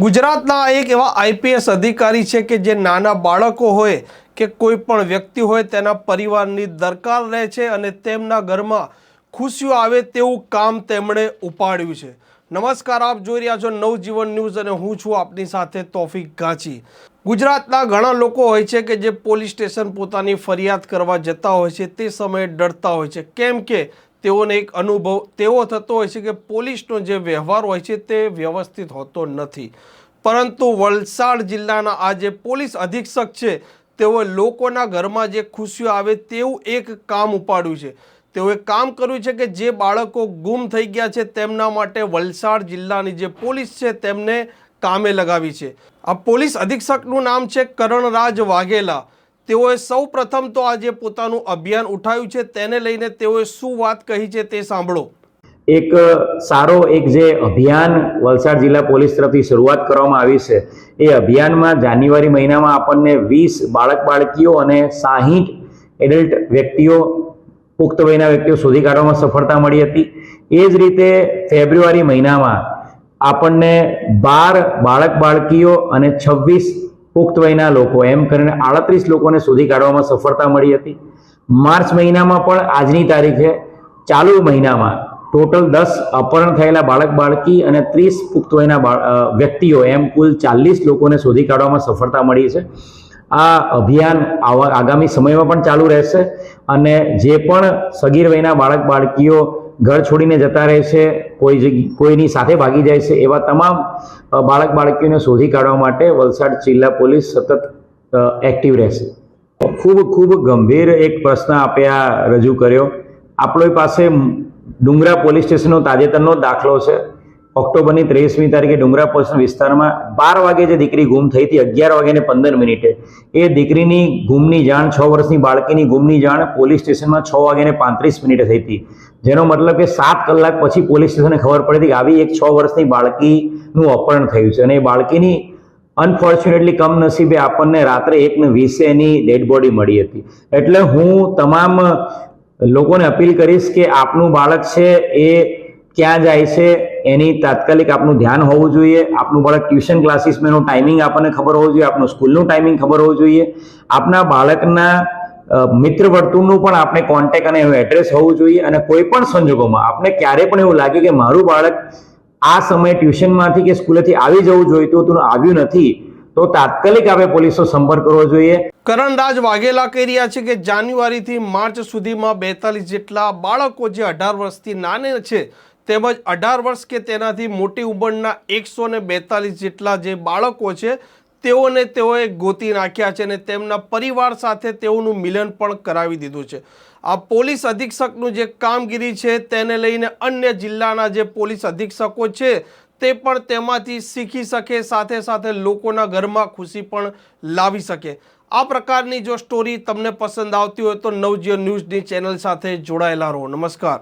ગુજરાતના એક એવા આઈપીએસ અધિકારી છે કે જે નાના બાળકો હોય કે કોઈ પણ વ્યક્તિ હોય તેના પરિવારની દરકાર રહે છે અને તેમના ઘરમાં ખુશીઓ આવે તેવું કામ તેમણે ઉપાડ્યું છે. નમસ્કાર, આપ જોઈ રહ્યા છો નવજીવન ન્યૂઝ અને હું છું આપની સાથે તોફિક ગાંચી. ગુજરાતના ઘણા લોકો હોય છે કે જે પોલીસ સ્ટેશન પોતાની ફરિયાદ કરવા જતા હોય છે, તે સમયે ડરતા હોય છે. કેમ કે તેઓને એક અનુભવ તેવો થતો હોય છે કે પોલીસનો જે વ્યવહાર હોય છે તે વ્યવસ્થિત હોતો નથી. પરંતુ વલસાડ જિલ્લાના આ જે પોલીસ અધિક્ષક છે, તેઓએ લોકોના ઘરમાં જે ખુશીઓ આવે તેવું એક કામ ઉપાડ્યું છે. તેઓએ કામ કર્યું છે કે જે બાળકો ગુમ થઈ ગયા છે તેમના માટે વલસાડ જિલ્લાની જે પોલીસ છે તેમને કામે લગાવી છે. આ પોલીસ અધિક્ષકનું નામ છે કરણરાજ વાઘેલા. તેઓએ સૌ પ્રથમ તો આજે પોતાનું અભિયાન ઉઠાવ્યું છે, તેને લઈને તેઓએ શું વાત કહી છે તે સાંભળો. એક સારો એક જે અભિયાન વલસાડ જિલ્લા પોલીસ તરફથી શરૂઆત કરવામાં આવી છે, એ અભિયાનમાં જાન્યુઆરી મહિનામાં આપણને વીસ બાળક, બાળકીઓ અને સાહીઠ એડલ્ટ વ્યક્તિઓ, પુખ્ત વયના વ્યક્તિઓ શોધી કાઢવામાં સફળતા મળી હતી. એ જ રીતે ફેબ્રુઆરી મહિનામાં આપણને બાર બાળક, બાળકીઓ અને છવ્વીસ પુખ્ત વયના લોકો, એમ કરીને આડત્રીસ લોકોને શોધી કાઢવામાં સફળતા મળી હતી. માર્ચ મહિનામાં પણ આજની તારીખે ચાલુ મહિનામાં ટોટલ દસ અપહરણ થયેલા બાળક, બાળકી અને ત્રીસ પુખ્ત વયના વ્યક્તિઓ, એમ કુલ ચાલીસ લોકોને શોધી કાઢવામાં સફળતા મળી છે. આ અભિયાન આવા, આગામી સમયમાં પણ ચાલુ રહેશે અને જે પણ સગીર વયના બાળક, બાળકીઓ ઘર છોડીને જતા રહે છે, કોઈ જગ્યા કોઈની સાથે ભાગી જાય છે, એવા તમામ બાળક બાળકીઓને શોધી કાઢવા માટે વલસાડ જિલ્લા પોલીસ સતત એક્ટિવ રહેશે. ખૂબ ખૂબ ગંભીર એક પ્રશ્ન આપે આ રજૂ કર્યો. આપણી પાસે ડુંગરા પોલીસ સ્ટેશનનો તાજેતરનો દાખલો છે. ઓક્ટોબરની ત્રેવીસમી તારીખે ડુંગરા પોલીસ વિસ્તારમાં બાર વાગે જે દીકરી ગુમ થઈ હતી, અગિયાર વાગે ને પંદર મિનિટે. એ દીકરીની ગુમની જાણ, છ વર્ષની બાળકીની ગુમની જાણ પોલીસ સ્ટેશનમાં છ વાગે ને પાંત્રીસ મિનિટે થઈ હતી. જેનો મતલબ કે સાત કલાક પછી પોલીસ સ્ટેશને ખબર પડી હતી કે આવી એક છ વર્ષની બાળકીનું અપહરણ થયું છે અને એ બાળકીની અનફોર્ચ્યુનેટલી કમનસીબે આપણને રાત્રે એકને વીસે એની ડેડ બોડી મળી હતી. એટલે હું તમામ લોકોને અપીલ કરીશ કે આપનું બાળક છે એ ક્યાં જાય છે એની તાત્કાલિક આપનું ધ્યાન હોવું જોઈએ, આપનું બાળક ટ્યુશન ક્લાસીસમાં એનું ટાઈમિંગ આપણને ખબર હોવું જોઈએ, આપનું સ્કૂલનું ટાઈમિંગ ખબર હોવું જોઈએ. આપના બાળકના મિત્ર વર્તુળનું પણ આપણે કોન્ટેક અને એનું એડ્રેસ હોવું જોઈએ અને કોઈ પણ સંજોગોમાં આપણે ક્યારે પણ એવું લાગે કે મારું બાળક આ સમયે ટ્યુશનમાંથી કે સ્કૂલેથી આવી જવું જોઈતું હતું આવ્યું નથી, તો તાત્કાલિક આપણે પોલીસનો સંપર્ક કરવો જોઈએ. કરણરાજ વાઘેલા કહી રહ્યા છે કે જાન્યુઆરીથી માર્ચ સુધીમાં બેતાલીસ જેટલા બાળકો જે અઢાર વર્ષથી નાને છે તેમજ અઢાર વર્ષ કે તેનાથી મોટી ઉંમરના એકસો ને બેતાલીસ જેટલા જે બાળકો છે, તેઓને તેઓએ ગોતી નાખ્યા છે અને તેમના પરિવાર સાથે તેઓનું મિલન પણ કરાવી દીધું છે. આ પોલીસ અધિક્ષકનું જે કામગીરી છે તેને લઈને અન્ય જિલ્લાના જે પોલીસ અધિક્ષકો છે તે પણ તેમાંથી શીખી શકે, સાથે સાથે લોકોના ઘરમાં ખુશી પણ લાવી શકે. આ પ્રકારની જો સ્ટોરી તમને પસંદ આવતી હોય તો નવજીવન ન્યૂઝની ચેનલ સાથે જોડાયેલા રહો. નમસ્કાર.